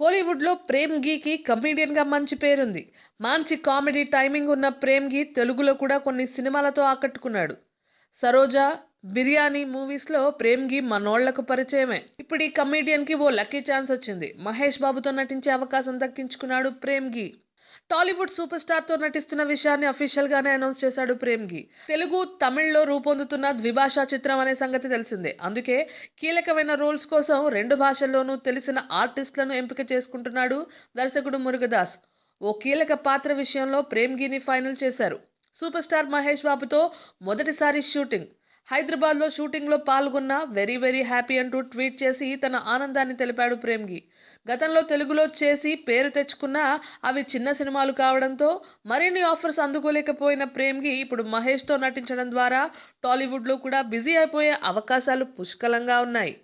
కోలీవుడ్లో ప్రేమ్ గీకి కమీడియన్గా మంచి పేరుంది. మంచి కామెడీ టైమింగ్ ఉన్న ప్రేమ్ గీ తెలుగులో కూడా కొన్ని సినిమాలతో ఆకట్టుకున్నాడు. సరోజా బిర్యానీ మూవీస్లో ప్రేమ్ గీ మనోళ్ళకు పరిచయమే. ఇప్పుడు ఈ కమీడియన్కి ఓ లక్కీ ఛాన్స్ వచ్చింది. మహేష్ బాబుతో నటించే అవకాశం దక్కించుకున్నాడు ప్రేమ్ గీ. టాలీవుడ్ సూపర్ స్టార్తో నటిస్తున్న విషయాన్ని అఫీషియల్ గానే అనౌన్స్ చేశాడు ప్రేమ్ గీ. తెలుగు తమిళ్ళో రూపొందుతున్న ద్విభాషా చిత్రం అనే సంగతి తెలిసిందే. అందుకే కీలకమైన రోల్స్ కోసం రెండు భాషల్లోనూ తెలిసిన ఆర్టిస్టులను ఎంపిక చేసుకుంటున్నాడు దర్శకుడు మురుగదాస్. ఓ కీలక పాత్ర విషయంలో ప్రేమ్ గీని ఫైనల్ చేశారు. సూపర్ స్టార్ మహేష్ బాబుతో మొదటిసారి షూటింగ్ హైదరాబాద్లో షూటింగ్లో పాల్గొన్న వెరీ వెరీ హ్యాపీ అంటూ ట్వీట్ చేసి తన ఆనందాన్ని తెలిపాడు ప్రేమ్గి గతంలో తెలుగులో చేసి పేరు తెచ్చుకున్న అవి చిన్న సినిమాలు కావడంతో మరిన్ని ఆఫర్స్ అందుకోలేకపోయిన ప్రేమ్గి ఇప్పుడు మహేష్తో నటించడం ద్వారా టాలీవుడ్లో కూడా బిజీ అయిపోయే అవకాశాలు పుష్కలంగా ఉన్నాయి.